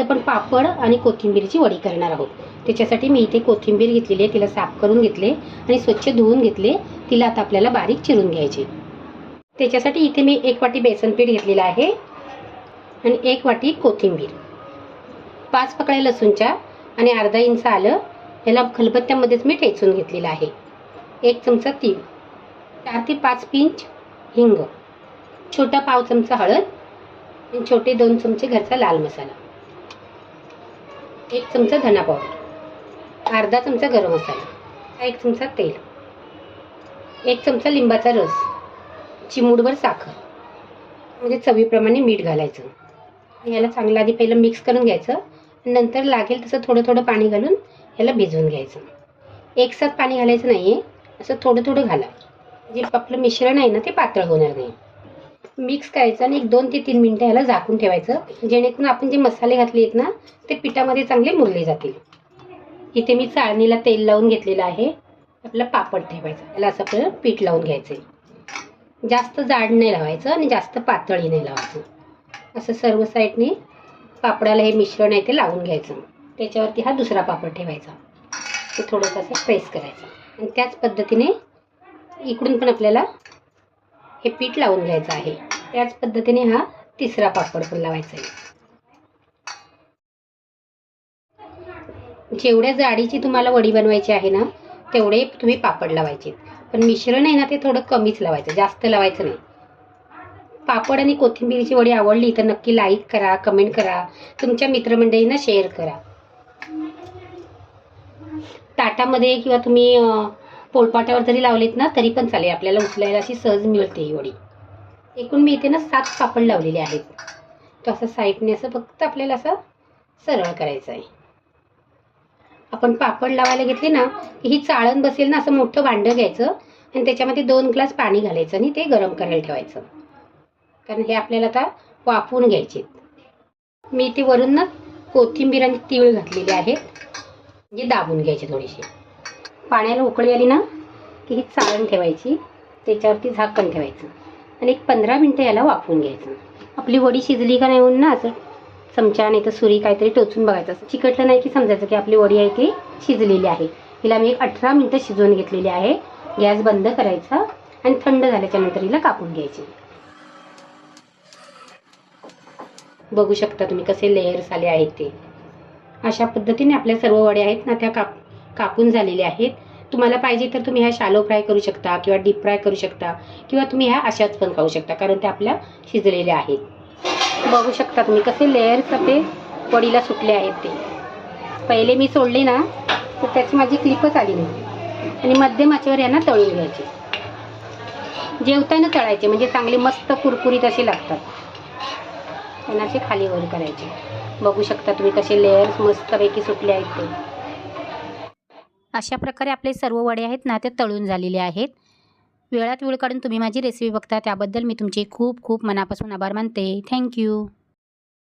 आज आपण पापड आणि कोथिंबीरची वडी करणार आहोत. त्याच्यासाठी मी इथे कोथिंबीर घेतलेली आहे तिला साफ करून घेतले आणि स्वच्छ धुवून घेतले. तिला आता आपल्याला बारीक चिरून घ्यायची. त्याच्यासाठी इथे मी एक वाटी बेसन पीठ घेतलेलं आहे आणि एक वाटी कोथिंबीर. पाच पकड्या लसूणच्या आणि अर्धा इंच आलं याला खलबत्त्यामध्येच मी ठेचून घेतलेलं आहे. एक चमचा तीळ चार ते पाच पिंच हिंग छोटा पाव चमचा हळद आणि छोटे दोन चमचे घरचा लाल मसाला. एक चमचा धना पावडर अर्धा चमचा गरम मसाला एक चमचा तेल एक चमचा लिंबाचा रस चिमूडभर साखर म्हणजे चवीप्रमाणे मीठ घालायचं. याला चांगलं आधी पहिलं मिक्स करून घ्यायचं नंतर लागेल तसं थोडं थोडं पाणी घालून याला भिजवून घ्यायचं. एकसाथ पाणी घालायचं नाही आहे असं थोडं थोडं घाला. जे आपलं मिश्रण आहे ना ते पातळ होणार नाही. मिक्स करायचं आणि एक दोन ते तीन मिनटं ह्याला झाकून ठेवायचं. जेणेकरून आपण जे मसाले घातले आहेत ना ते पिठामध्ये चांगले मुरले जातील. इथे मी चाळणीला तेल लावून घेतलेलं आहे. आपला पापड ठेवायचा. याला असं आपल्याला पीठ लावून घ्यायचं आहे जास्त जाड नाही लावायचं आणि जास्त पातळी नाही लावायचं. असं सर्व साईडने पापडाला हे मिश्रण आहे ते लावून घ्यायचं. त्याच्यावरती हा दुसरा पापड ठेवायचा. ते थोडंसं असं प्रेस करायचं. आणि त्याच पद्धतीने इकडून पण आपल्याला हे पीठ लावून घ्यायचं आहे. त्याच पद्धतीने हा तिसरा पापड पण लावायचा आहे. जेवढ्या जाडीची तुम्हाला वडी बनवायची आहे ना तेवढे तुम्ही पापड लावायचे. पण मिश्रण आहे ना ते थोडं कमीच लावायचं जास्त लावायचं नाही. पापड आणि कोथिंबीरची वडी आवडली तर नक्की लाईक करा कमेंट करा तुमच्या मित्रमंडळींना शेअर करा. ताटामध्ये किंवा तुम्ही पोलपाट्यावर पोळपाटावर जरी लावलेत ना तरी पण चालेल. आपल्याला उचलायला अशी सहज मिळते ही वडी. एकूण मी इथे ना सात पापड लावलेले आहेत. तो असं साईडने असं फक्त आपल्याला असं सरळ करायचं आहे. आपण पापड लावायला घेतले ना की ही चाळण बसेल ना असं मोठं भांडं घ्यायचं आणि त्याच्यामध्ये दोन ग्लास पाणी घालायचं आणि ते गरम करायला ठेवायचं. कारण हे आपल्याला आता वाफवून घ्यायचे. मी इथे वरून ना कोथिंबीर आणि तीळ घातलेले आहेत. म्हणजे दाबून घ्यायचे थोडीशी पाण्याला उकळी आली ना की ही चाळण ठेवायची त्याच्यावरती झाकण ठेवायचं. आणि एक पंधरा मिनटं याला वाफवून घ्यायचं. आपली वडी शिजली का नाही होऊन ना असं चमचा नाही तर सुरी काहीतरी टोचून बघायचं. असं चिकटलं नाही की समजायचं की आपली वडी आहे ती शिजलेली आहे. हिला मी एक अठरा मिनटं शिजवून घेतलेली आहे. गॅस बंद करायचा आणि थंड झाल्याच्यानंतर हिला कापून घ्यायची. बघू शकता तुम्ही कसे लेयर्स आले आहेत ते. अशा पद्धतीने आपल्या सर्व वड्या आहेत ना त्या काप कापून झालेले आहेत. तुम्हाला पाहिजे तर तुम्ही ह्या शालो फ्राय करू शकता किंवा डीप फ्राय करू शकता किंवा तुम्ही ह्या अशाच पण खाऊ शकता कारण त्या आपल्या शिजलेल्या आहेत. बघू शकता तुम्ही कसे लेयर्स ते वडीला सुटले आहेत ते. पहिले मी सोडले ना तर त्याची माझी क्लिपच आली नाही. आणि मध्यम आचेवर यांना तळून घ्यायचे. जेवताना तळायचे म्हणजे चांगले मस्त कुरकुरीत असे लागतात. त्यांना असे खाली वर करायचे. बघू शकता तुम्ही कसे लेयर्स मस्तपैकी सुटले आहेत ते. अशा प्रकारे आपले सर्व वडे आहेत ना ते तळून झालेले आहेत. वेळात वेळ काढून तुम्ही माझी रेसिपी बघता त्याबद्दल मी तुमचे खूप खूप मनापासून आभार मानते. थँक्यू